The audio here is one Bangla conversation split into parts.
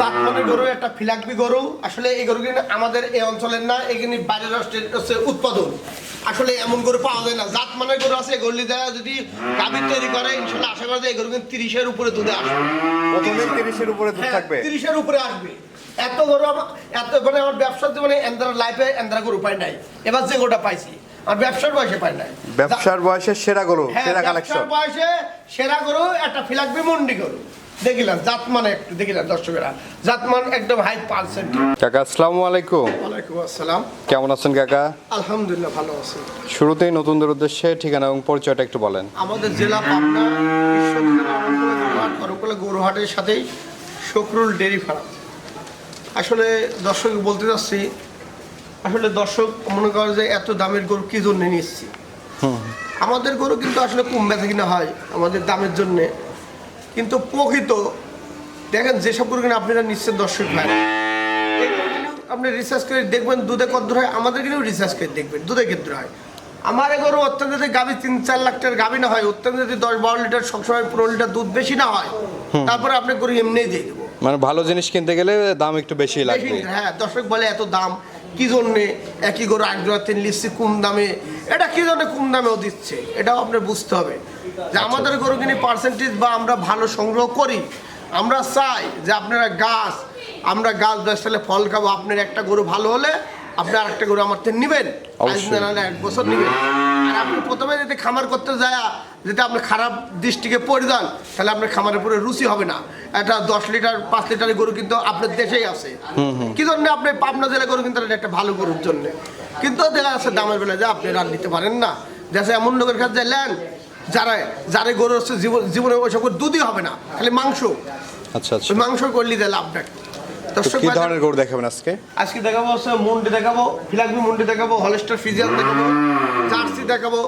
জাতমানের গরু একটা ফিলাকবি গরু। আসলে এই গরু কিন্তু আমাদের এই অঞ্চলের না এখানে বাইরের রাষ্ট্রের হচ্ছে উৎপাদন। আসলে এমন গরু পাওয়া যায় না। জাতমানের গরু আছে গরলি দেওয়া যদি গাভীর তৈরি করে ইনশাল্লাহ আশা করা যায় এই গরু কিন্তু তিরিশের উপরে দুধে আসবে। তিরিশের উপরে দুধ হ্যাঁ, থাকবে? তিরিশের উপরে আসবে। এত গরু এত মানে আমার ব্যবসার জীবনে এন্দার লাইফে এন্দার গরু পাই নাই। এবার যে গরুটা পাইছি আর ব্যবসার বয়সে পাই নাই। ব্যবসার বয়সে সেরা গরু হ্যাঁ, ব্যবসার বয়সে সেরা গরু একটা ফিলাকবি মন্ডি গরু। দেখিলাম জাতমান একটু দেখিলাম দর্শকেরা। জাতমান একদম হাই পার্সেন্ট কাকা আসসালামু আলাইকুম। ওয়ালাইকুম আসসালাম। কেমন আছেন কাকা? আলহামদুলিল্লাহ ভালো আছি। শুরুতেই নতুনদের উদ্দেশ্যে ঠিকানা এবং পরিচয়টা একটু বলেন। আমাদের জেলা পাবনা করকলা গরুহাটের সাথেই শকরুল ডেরি ফার্ম। আসলে দর্শক বলতে যাচ্ছি আসলে দর্শক মনে করে যে এত দামের গরু কি জন্য নিচ্ছি আমাদের গরু কিন্তু আসলে কম বেচা কিনা হয় আমাদের দামের জন্যে। কিন্তু প্রকৃত দেখেন যেসব গরু কিনা আপনারা নিচ্ছেন দর্শক কিন্তু আপনি রিসার্চ করে দেখবেন দুধে কত হয়? আমাদের কিন্তু রিসার্চ করে দেখবেন দুধে ক্ষেত্রে হয়? আমার এ গরু অত্যন্ত যদি গাভি তিন চার লাখ টাকার গাভি না হয় অত্যন্ত যদি দশ বারো লিটার সবসময় পনেরো লিটার দুধ বেশি না হয় তারপরে আপনি গরু এমনিই দিয়ে দেবো। মানে ভালো জিনিস কিনতে গেলে দাম একটু বেশি লাগবে। হ্যাঁ দর্শক বলে এত দাম কি জন্যে একই গরু জোড়া তিন লিখছি কম দামে? এটা কি জন্য কম দামেও দিচ্ছে? এটাও আপনার বুঝতে হবে। যে আমাদের গরু কিনে পার্সেন্টেজ বা আমরা ভালো সংগ্রহ করি আমরা চাই যে আপনারা গাছ আমরা গাছ দশ সালে ফল খাব আপনার একটা গরু ভালো হলে আপনি আরেকটা গরু আমার থেকে নেবেন। এক বছর নেবেন। আর আপনি প্রথমে যদি খামার করতে যায় যদি আপনি খারাপ দৃষ্টিকে পড়ে যান তাহলে আপনার খামারের উপরে রুচি হবে না। একটা দশ লিটার পাঁচ লিটারের গরু কিন্তু আপনার দেশেই আছে। কি জন্য আপনি পাবনা জেলা গরু কিন্তু একটা ভালো গরুর জন্য? কিন্তু দেখা যাচ্ছে দামের বেলা যে আপনি রান নিতে পারেন না। যাচ্ছে এমন লোকের কাছে যাইলেন যারা যারা গরু হচ্ছে জীবন জীবনে ওইসব দুধই হবে না খালি মাংস। আচ্ছা আচ্ছা। মাংস করলে দেয় লাভটা দর্শক কি ধরনের গরু দেখাবেন আজকে? আজকে দেখাবো হচ্ছে মুন্ডি দেখাবো ফিলাকবি মুন্ডি দেখাবো হলস্টার ফিজিয়ান দেখাবো জার্সি দেখাবো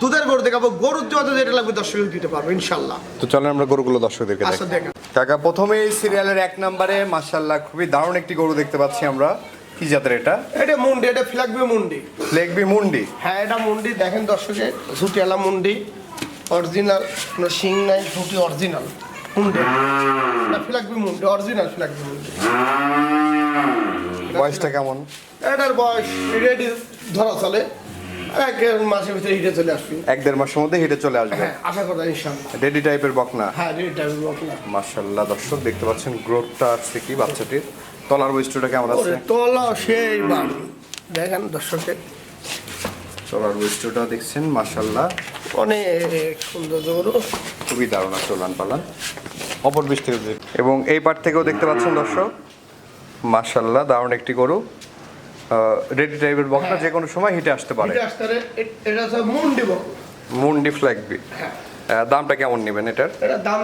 দুধের গরু দেখাবো গরুর যত যেটা লাগবে দর্শক দিতে পারব ইনশাল্লাহ তো চলেন আমরা গরুগুলো দর্শকদেরকে আচ্ছা দেখাই। দেখেন। কাকা প্রথমে এই সিরিয়ালের এক নম্বরে মাশাল্লাহ খুবই দারুণ একটি গরু দেখতে পাচ্ছি আমরা। কি জাতের এটা? এটা মুন্ডি এটা ফিলাকবি মুন্ডি। লেগবি মুন্ডি। হ্যাঁ এটা মুন্ডি দেখেন দর্শকে ঝুটিয়ালা মুন্ডি। অরিজিনাল কোনো শিং নাই ঝুটি অরিজিনাল মুন্ডি ফিলাকবি মুন্ডি অরিজিনাল ফিলাকবি মুন্ডি বয়সটা কেমন? এটার বয়স রেডি ধরা চলে। এক মাসের ভিতরে হিটে চলে আসবি। এক দেড় মাসের মধ্যে হেঁটে চলে আসবে। হ্যাঁ আশা করা ইনশাল্লাহ রেডি টাইপের বকনা? হ্যাঁ রেডি টাইম না মাশাল্লাহ দর্শক দেখতে পাচ্ছেন গ্রোথটা আসছে কি বাচ্চাটির। তলার বৈশিষ্ট্যটা কেমন আছে? তোলা সেই বাড়ি। দেখেন দর্শকের তলার বৈশিষ্ট্যটা দেখছেন মাশাল্লাহ অনেক সুন্দর খুবই দারুণ আছে উলান পালান অপর বৃষ্টি এবং এই পার থেকেও দেখতে পাচ্ছেন দর্শক মাশাল্লাহ দারুণ একটি গরু। রেডি টাইপের বকনা যে কোনো সময় হিটে আসতে পারে। মুন্ডি ফ্ল্যাগবি হ্যাঁ। দামটা কেমন নেবেন এটার? এটা দাম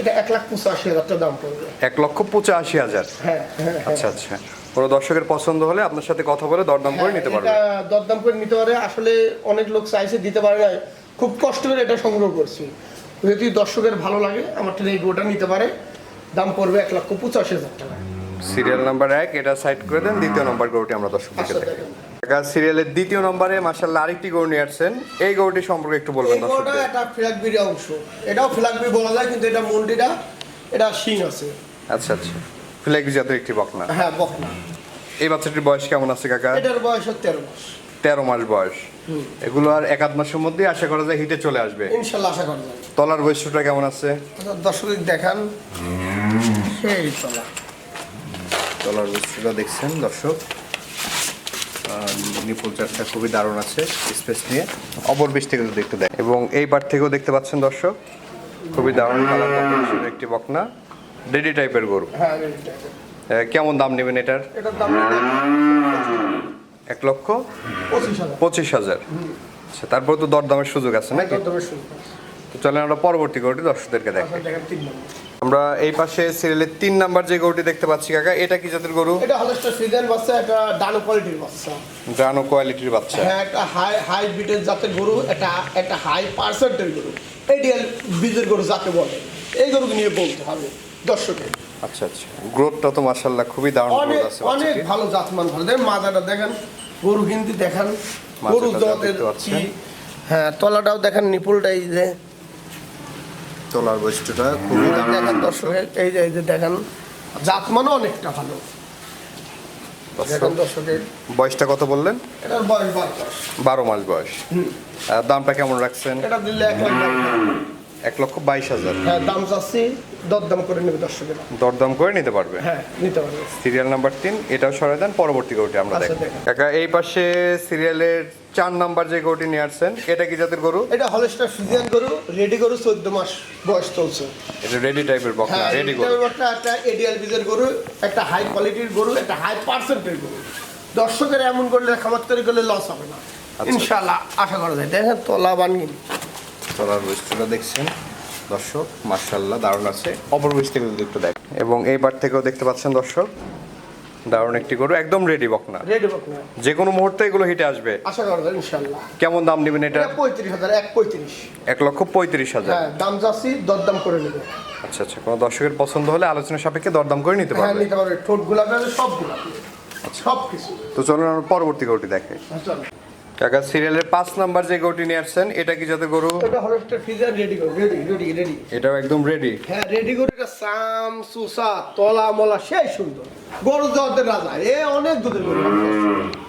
এটা এক লাখ পঁচাশি হাজার দাম পড়বে। এক লক্ষ পঁচাশি হাজার। হ্যাঁ হ্যাঁ। আচ্ছা আচ্ছা। কোনো দর্শকের পছন্দ হলে আপনার সাথে কথা বলে দরদাম করে নিতে পারবে। হ্যাঁ, দরদাম করে নিতে পারে। আসলে অনেক লোক চাইছে দিতে পারে না। খুব কষ্ট করে এটা সংগ্রহ করছি। যদি দর্শকের ভালো লাগে আমার থেকে এই গোটা নিতে পারে। দাম পড়বে এক লক্ষ পঁচাশি হাজার টাকা। সিরিয়াল নাম্বার এক এটা সাইড করে দেন। দ্বিতীয় নম্বর গরুটি আমরা দর্শকদেরকে আচ্ছা, দেখাই। সিরিয়ালের দ্বিতীয় নম্বরে মাসাল্লাহ আরেকটি গরু নিয়ে আসছেন। এই গরুটি সম্পর্কে একটু বলবেন দর্শকদের। একটা ফ্ল্যাগবির অংশ। এটাও ফ্ল্যাগবি বলা যায় কিন্তু এটা মন্ডিটা এটা শিং আছে। আচ্ছা আচ্ছা। ফ্লেক জাতের একটি বকনা। হ্যাঁ বকনা। এই বাচ্চাটির বয়স কেমন আছে কাকা? এটার বয়স তেরো মাস। তেরো মাস বয়স। এগুলো আর এক আধ মাসের মধ্যেই আশা করা যায় হিটে চলে আসবে। ইনশাল্লাহ আশা করা যায়। তলার বৈশিষ্ট্যটা কেমন আছে? দর্শক দেখান। সেই চলা তলার বৈশিষ্ট্যটা দেখছেন দর্শক। নিপুল চারটা খুবই দারুণ আছে স্পেস নিয়ে। অপর বীজ থেকে দেখতে দেখ এবং এই পার থেকেও দেখতে পাচ্ছেন দর্শক খুবই দারুণ কালার একটি বকনা। রেডি টাইপের গরু। হ্যাঁ কেমন দাম নেবেন এটার? এটার দাম এক লক্ষ পঁচিশ হাজার। আচ্ছা তারপর তো দরদামের সুযোগ আছে নাকি? তো চলেন আমরা পরবর্তী গরুটি দর্শকদেরকে দেখ আমরা এই পাশে সিরিয়ালের তিন নাম্বার যে গরুটি দেখতে পাচ্ছি কাকা এটা কি জাতের গরু? এটা হলস্টার ফ্রিজেন বাচ্চা একটা ডানো কোয়ালিটির বাচ্চা। গ্রানো কোয়ালিটির বাচ্চা। হ্যাঁ একটা হাই হাই বিটের জাতের গরু একটা একটা হাই পার্সেন্টের গরু। এডিএল বীজের গরু যাকে বলে। এই গরুকে নিয়ে বলতে হবে। দর্শকের। আচ্ছা আচ্ছা। গ্রোথটা তো মাশাল্লাহ খুবই দারুণ গ্রোথ আছে অনেক। ভালো জাতমান ভালো দেখেন গরু কিন্তু দেখেন। গরু হ্যাঁ তলাটাও দেখেন যে। তোলার বৈশিষ্ট্যটা খুবই দারুণ দেখেন দর্শকের এই যে এই যে দেখেন অনেকটা ভালো। বয়সটা কত বললেন? এটার বয়স বারো মাস। বয়স। দামটা কেমন রাখছেন? এটা দিলে এক লাখ এক লক্ষ বাইশ হাজার। হ্যাঁ দাম চাচ্ছি দরদাম করে নেবে দর্শকেরা। দরদাম করে নিতে পারবে? হ্যাঁ নিতে পারবে। সিরিয়াল নাম্বার তিন এটাও সরাই দেন পরবর্তী গরুটি আমরা আচ্ছা, দেখব। কাকা এই পাশে সিরিয়ালের চার নাম্বার যে গরুটি নিয়ে আসছেন এটা কি জাতের গরু? এটা হলস্টার ফিজিয়ান গরু রেডি গরু চোদ্দ মাস বয়স চলছে। এটা রেডি টাইপের বকনা হ্যাঁ রেডি গরু। একটা একটা এডিএল বীজের গরু একটা হাই কোয়ালিটির গরু একটা হাই পার্সেন্টের গরু। দর্শকের এমন করলে খামার তৈরি করলে লস হবে না। আচ্ছা। ইনশাল্লাহ আশা করা যায়। দেখেন তোলা বানিয়ে তলার বৈশিষ্ট্যটা দেখছেন। দর্শক মার্শাল্লাহ দারুণ আছে। অপর যদি একটু দেখ এবং এই বার থেকেও দেখতে পাচ্ছেন দর্শক দারুণ একটি গরু একদম রেডি বকনা। রেডি বক না যে কোনো মুহূর্তে এগুলো হিটে আসবে। আশা করা যায় ইনশাল্লাহ কেমন দাম নেবেন এটা? এটা পঁয়ত্রিশ হাজার এক পঁয়ত্রিশ। এক লক্ষ পঁয়ত্রিশ হাজার। হ্যাঁ দাম যাচ্ছি দরদাম করে নেবে। আচ্ছা আচ্ছা কোনো দর্শকের পছন্দ হলে আলোচনা সাপেক্ষে দরদাম করে নিতে পারবে হ্যাঁ পারবে। নিতে পারবে। ঠোঁট গোলাপি আছে সব গোলাপি সব কিছু তো চলুন আমরা পরবর্তী গরুটি দেখে চলো কাকা সিরিয়ালের পাঁচ নাম্বার যে গরুটি নিয়ে আসছেন এটা কি যাতে গরু? এটা হলস্টার ফিজিয়ান রেডি করো রেডি রেডি রেডি এটাও একদম রেডি হ্যাঁ রেডি করে এটা সাম সুসা তলা মলা সেই সুন্দর। গরু জগতের রাজা এ অনেক দুধের গরু।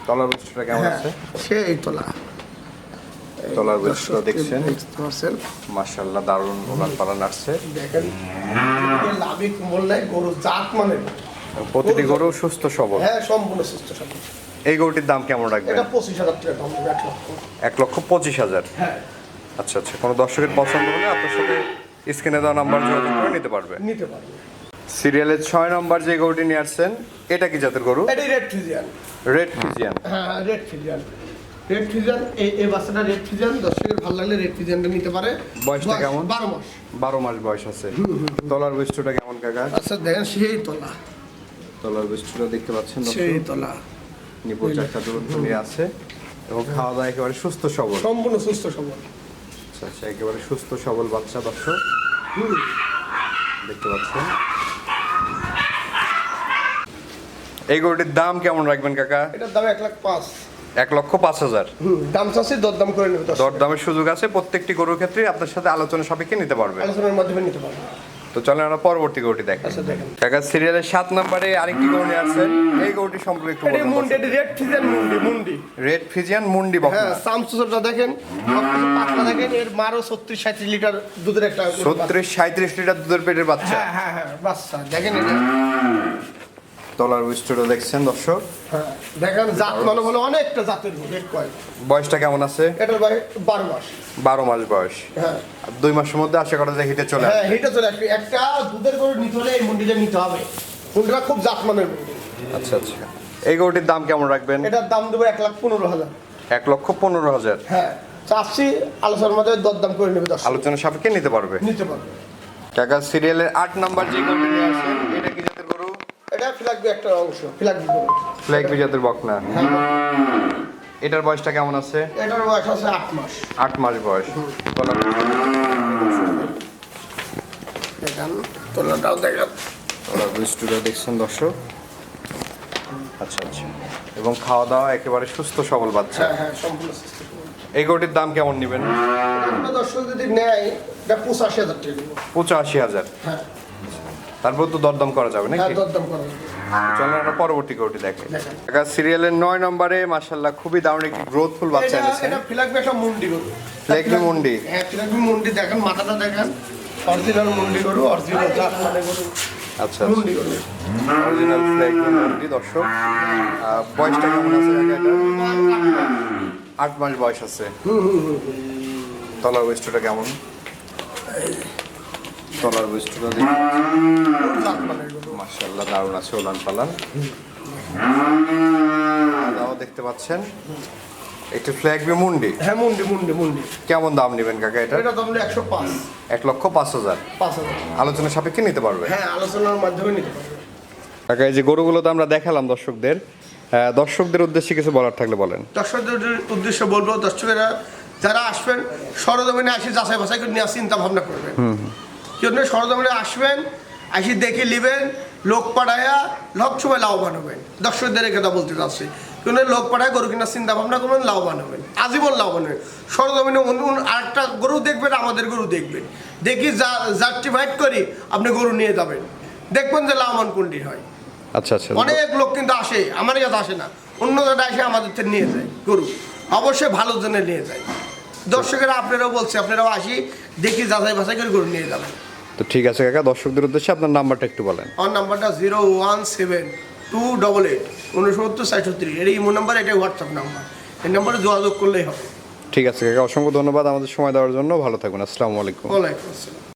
তলার বৈশিষ্ট্যটা কেমন হ্যাঁ আছে? সেই তোলা। তলার বৈশিষ্ট্য দেখছেন? মার্শাল্লাহ দারুণ ওলান পালান আসছে। দেখেন লাভি কুমল নাই গরু জাত মানে। প্রতিটি গরু সুস্থ সবল। হ্যাঁ সম্পূর্ণ সুস্থ সবল। এই গরুটির দাম কেমন রাখবেন? এটা পঁচিশ হাজার টাকা দাম এক লক্ষ। এক লক্ষ পঁচিশ হাজার? হ্যাঁ। আচ্ছা আচ্ছা কোনো দর্শকের পছন্দ হলে আপনার সাথে স্ক্রিনে দেওয়া নাম্বার যোগাযোগ করে নিতে পারবে। নিতে পারবে। সিরিয়ালের ছয় নম্বর যে গরুটি নিয়ে আসছেন এটা কি জাতের গরু? এটাই রেড ফিজিয়ান রেড ফিজিয়ান হ্যাঁ রেড ফিজিয়ান রেড ফিজিয়ান এই এই বাচ্চাটা রেড ফিজিয়ান দর্শকের ভালো লাগলে রেড ফিজিয়ানটা নিতে পারে। বয়সটা কেমন? বারো মাস। বারো মাস বয়স আছে। তলার বৈশিষ্ট্যটা কেমন কাকা? আচ্ছা দেখেন সেই তোলা। তলার বৈশিষ্ট্যটা দেখতে পাচ্ছেন সেই তোলা। নিয়ে আছে এবং খাওয়া দাওয়া একেবারে সুস্থ সবল। সম্পূর্ণ সুস্থ সবল। আচ্ছা আচ্ছা একেবারে সুস্থ সবল বাচ্চা দর্শক। দেখতে পাচ্ছেন। এই গরুটির দাম কেমন রাখবেন কাকা? এটার দাম এক লাখ পাঁচ। এক লক্ষ পাঁচ হাজার। দাম চাচ্ছি দরদাম করে নেবে দরদামের সুযোগ আছে প্রত্যেকটি গরুর ক্ষেত্রে আপনার সাথে আলোচনা সাপেক্ষে নিতে পারবে আলোচনার মাধ্যমে নিতে পারবে। তো চলে আমরা পরবর্তী গরুটি দেখেন দেখা দেখেন। কাকা সিরিয়ালের সাত নম্বরে আরেকটি গরু আছে। আসছেন এই গরুটি সম্পর্কে একটু বলুন মুন্ডি রেড ফিজিয়ান মুন্ডি মুন্ডি। রেড ফিজিয়ান মুন্ডি হ্যাঁ বকনা সামসুসটা দেখেন পাতলা দেখেন এর মারও ছত্রিশ সাঁত্রিশ লিটার দুধের একটা ছত্রিশ সাঁত্রিশ লিটার দুধের পেটের বাচ্চা। হ্যাঁ হ্যাঁ হ্যাঁ বাচ্চা। দেখেন এটা। তলার বৈশিষ্ট্যটা দেখছেন দর্শক। হ্যাঁ দেখেন জাত মানে বলে অনেকটা জাতের এক বয়সটা কেমন আছে? এটার বয়স বারো মাস। বারো মাস বয়স। হ্যাঁ। দুই মাসের মধ্যে আশা করা যায় হিটে চলে হ্যাঁ এটা চলে আসবে। একটা দুধের গরু নিতে হলে এই মুন্ডিটা নিতে হবে। মুন্ডিটা খুব জাত মানের আচ্ছা আচ্ছা। এই গরুটির দাম কেমন রাখবেন? এটার দাম দেবো এক লাখ পনেরো হাজার। এক লক্ষ পনেরো হাজার। হ্যাঁ চাচ্ছি আলোচনার মধ্যে দরদাম করে নেবে আলোচনা সাপেক্ষে নিতে পারবে। নিতে পারবে। কাকা সিরিয়ালের আট নাম্বার যে গরুটি আসেন এটা কি একটা অংশ গরু জাতের বকনা। হ্যাঁ। এটার বয়সটা কেমন আছে? এটার বয়স আছে আট মাস। আট মাস বয়স। তোলাটাও দেখেন। দেখছেন দর্শক? আচ্ছা আচ্ছা। এবং খাওয়া দাওয়া একেবারে সুস্থ সবল বাচ্চা। হ্যাঁ হ্যাঁ সম্পূর্ণ এই গরুটির দাম কেমন নেবেন? দর্শক যদি নেয় এটা পঁচাশি হাজার টাকা পঁচাশি হাজার। হ্যাঁ। তারপর তো দরদাম করা যাবে হ্যাঁ নাকি দরদাম করা যাবে। চলেন আমরা পরবর্তী গরুটি দেখে। সিরিয়ালের নয় নম্বরে মাশাল্লাহ খুবই দারুণ একটি গ্রোথফুল বাচ্চা এটা এনেছেন এটা ফিলাকবি একটা মুন্ডি গরু। ফিলাকবি মুন্ডি। হ্যাঁ ফিলাকবি মুন্ডি দেখেন মাথাটা দেখেন। অরিজিনাল মুন্ডি গরু অরিজিনাল জাত মানে গরু। আচ্ছা। মুন্ডি গরু। অরিজিনাল মুন্ডি দর্শক। আহ, বয়সটা কেমন আছে আট মাস বয়স আছে। তলার বৈশিষ্ট্যটা কেমন? তলার মানে গরু মার্শাল্লাহ দারুণ আছে ওলান পালান। দাও দেখতে পাচ্ছেন? একটি ফ্ল্যাগ বি মুন্ডি। হ্যাঁ মুন্ডি মুন্ডি মুন্ডি। কেমন দাম নেবেন কাকা এটা? এটা দাম একশো পাঁচ। এক লক্ষ পাঁচ হাজার। পাঁচ হাজার। আলোচনা সাপেক্ষে নিতে পারবে? হ্যাঁ আলোচনার মাধ্যমে নিতে পারবে। কাকা এই যে গরুগুলো তো আমরা দেখালাম দর্শকদের দর্শকদের উদ্দেশ্যে কিছু বলার থাকলে বলেন। দর্শকদের উদ্দেশ্যে বলব দর্শকেরা যারা আসবেন সরজমিনে আসি যাচাই বাছাই করে নিয়ে চিন্তা ভাবনা করবেন জন্য সরজমিনে আসবেন আসি দেখে নেবেন লোক পাঠায়া লক্ষ সময় লাভবান হবেন। দর্শকদের কথা বলতে চাচ্ছি। কিন্তু লোক পাঠায় গরু কেনার চিন্তা ভাবনা করবেন লাভবান হবেন। আজীবন লাভবান হবেন। সরজমিনে অন্য আরেকটা গরু দেখবেন আমাদের গরু দেখবেন। দেখি যা জাস্টিফাইড করি আপনি গরু নিয়ে যাবেন। দেখবেন যে লাভবান কোনটি হয়। আচ্ছা আচ্ছা। অনেক লোক কিন্তু আসে আমার কাছে আসে না। অন্য জায়গায় এসে আমাদের থেকে নিয়ে যায় গরু। অবশ্যই ভালো জন্য নিয়ে যায়। দর্শকেরা আপনারাও বলছে আপনারাও আসি দেখি যাচাই বাছাই করে গরু নিয়ে যাবেন। তো ঠিক আছে কাকা দর্শকদের উদ্দেশ্যে আপনার নাম্বারটা একটু বলেন। আমার নাম্বারটা zero one seven two double eight উনসত্তর সাতষট্টি। এটা ইমো নাম্বার এটাই হোয়াটসঅ্যাপ নাম্বার। এই নাম্বারে যোগাযোগ করলেই হবে। ঠিক আছে কাকা অসংখ্য ধন্যবাদ আমাদের সময় দেওয়ার জন্য। ভালো থাকুন আসসালামু আলাইকুম। ওয়ালাইকুম আসসালাম।